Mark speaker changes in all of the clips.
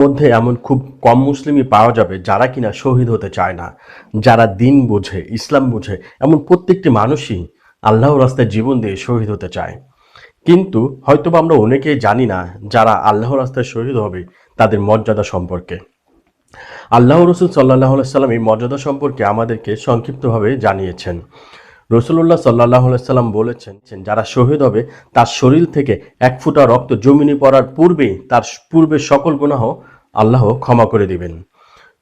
Speaker 1: মধ্যে এমন খুব কম মুসলিমই পাওয়া যাবে যারা কিনা শহীদ হতে চায় না। যারা দিন বোঝে, ইসলাম বোঝে, এমন প্রত্যেকটি মানুষই আল্লাহর রাস্তায় জীবন দিয়ে শহীদ হতে চায়। কিন্তু হয়তোবা আমরা অনেকেই জানি না যারা আল্লাহ রাস্তায় শহীদ হবে তাদের মর্যাদা সম্পর্কে। আল্লাহ রসুল সাল্লাহ সাল্লাম এই মর্যাদা সম্পর্কে আমাদেরকে সংক্ষিপ্তভাবে জানিয়েছেন। রসুল্লাহ সাল্লাহ সাল্লাম বলেছেন যারা শহীদ হবে, তার শরীর থেকে এক ফুটা রক্ত জমিনে পড়ার পূর্বেই তার পূর্বে সকল গুনাহ আল্লাহ ক্ষমা করে দিবেন।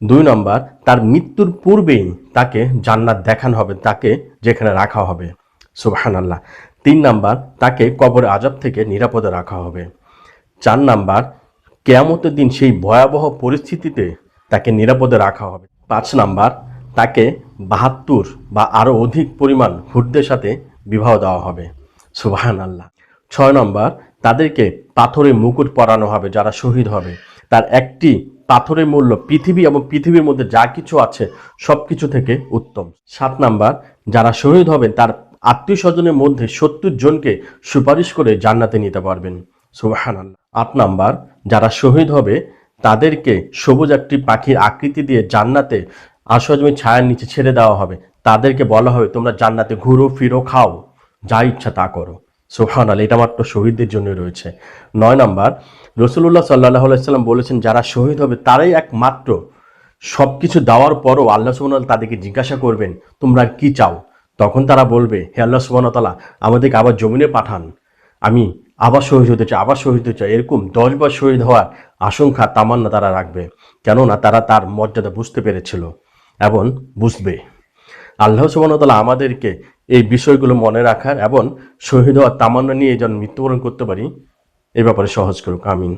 Speaker 1: দুই নম্বর, তার মৃত্যুর পূর্বেই তাকে জান্নাত দেখানো হবে, তাকে যেখানে রাখা হবে। সুবাহান আল্লাহ তিন নাম্বার, তাকে কবর আজাব থেকে নিরাপদে রাখা হবে। চার নাম্বার, কেয়ামতের দিন সেই ভয়াবহ পরিস্থিতিতে তাকে নিরাপদে রাখা হবে। পাঁচ নাম্বার, তাকে বাহাত্তর বা আরও অধিক পরিমাণ হুরদের সাথে বিবাহ দেওয়া হবে। সুবাহান আল্লাহ ছয় নম্বর, তাদেরকে পাথরে মুকুট পরানো হবে, যারা শহীদ হবে। তার একটি পাথরের মূল্য পৃথিবী এবং পৃথিবীর মধ্যে যা কিছু আছে সব কিছু থেকে উত্তম। সাত নাম্বার, যারা শহীদ হবেন, তার আত্মীয় স্বজনের মধ্যে সত্তর জনকে সুপারিশ করে জান্নাতে নিতে পারবেন। আট নাম্বার, যারা শহীদ হবে, তাদেরকে সবুজ একটি পাখির আকৃতি দিয়ে জান্নাতে আশজমি ছায়ার নিচে ছেড়ে দেওয়া হবে। তাদেরকে বলা হবে, তোমরা জান্নাতে ঘুরো, ফিরো, খাও। যা ইচ্ছা তা করো। সোহান আল এটা মাত্র শহীদদের জন্য রয়েছে। নয় নাম্বার রসুল্লাহ সাল্লাহ সাল্লাম বলেছেন, যারা শহীদ হবে তারাই একমাত্র সব কিছু দেওয়ার পরও আল্লাহ সুবহান তাদেরকে জিজ্ঞাসা করবেন, তোমরা কি চাও? তখন তারা বলবে, হে আল্লাহ সুবহান তালা আমাদেরকে আবার জমিনে পাঠান। আমি আবার শহীদ হতে চাই, আবার শহীদ হতে চাই। এরকম দশবার শহীদ হওয়ার আশঙ্কা, তামান্না তারা রাখবে, কেননা তারা তার মর্যাদা বুঝতে পেরেছিল এবং বুঝবে। আল্লাহ সুবাহতালা আমাদেরকে এই বিষয়গুলো মনে রাখার এবং শহীদ হওয়ার তামান্না নিয়ে যেন মৃত্যুবরণ করতে পারি, এ ব্যাপারে সহজ করুক। আমিন।